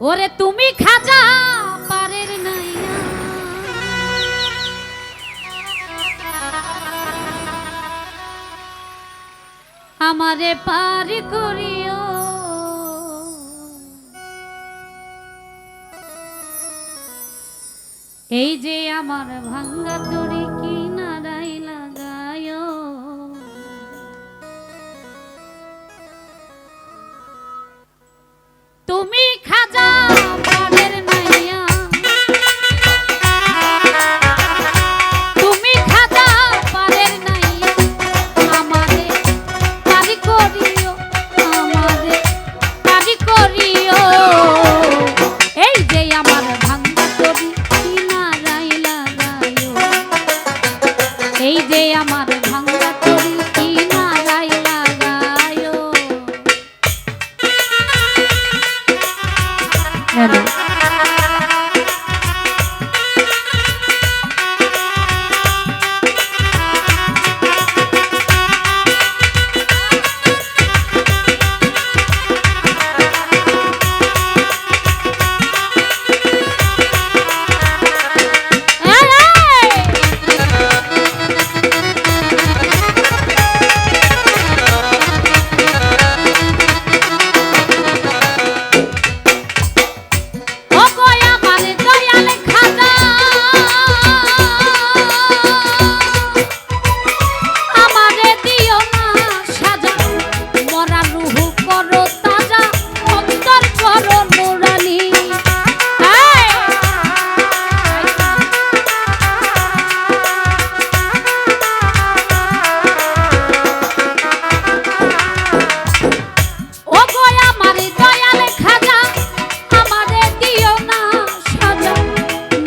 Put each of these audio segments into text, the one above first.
ওরে তুমি খাজা, পারের নাইয়া। আমারে পার করিও। এই যে আমার ভাঙ্গা তরি কিনারাই লাগায় তুমি খাজা body.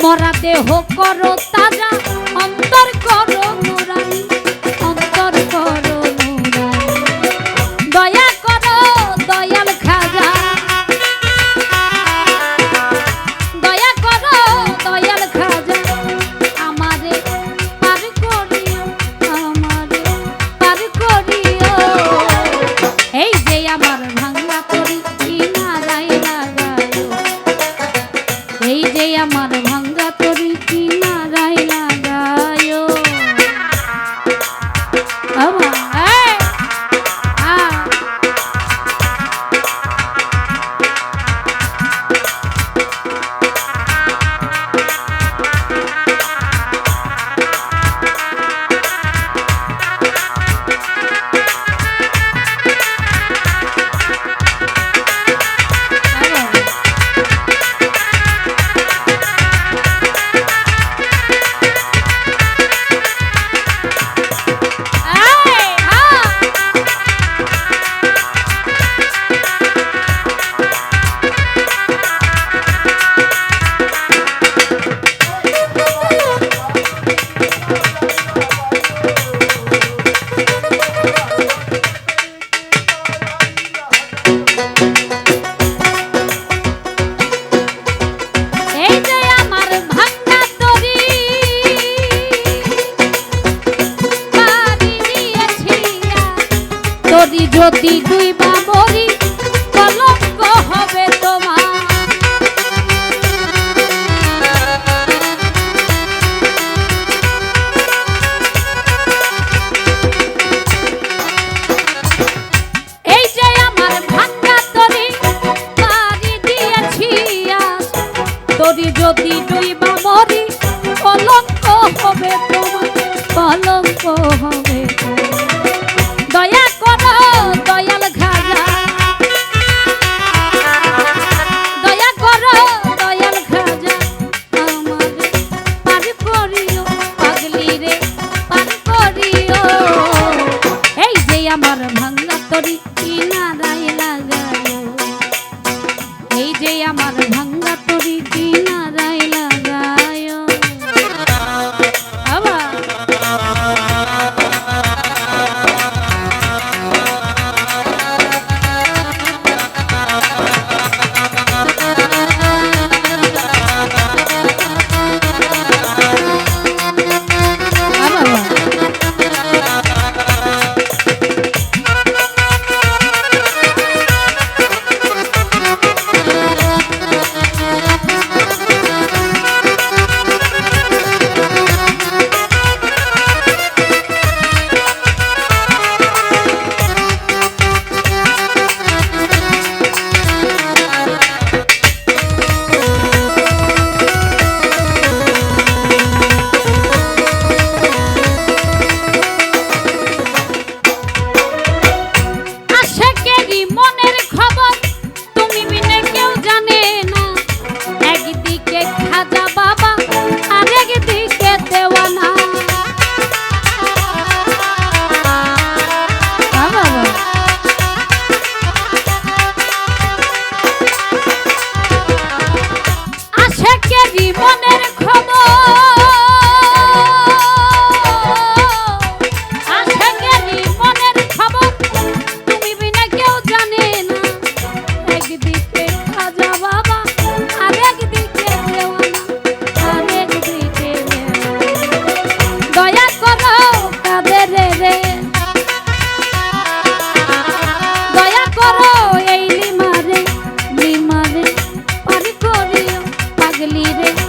মরা দেহ করো তাজা অন্তর কর যদি দুইবার মরি কলঙ্ক হবে তোমার। এই যে আমার ভাঙ্গা তরি, মারি দিয়েছি তরি যদি দুইবার মরি, কলঙ্ক হবে তোমার, কলঙ্ক হবে। যে আমার ভাঙ্গা তরিটি leaving.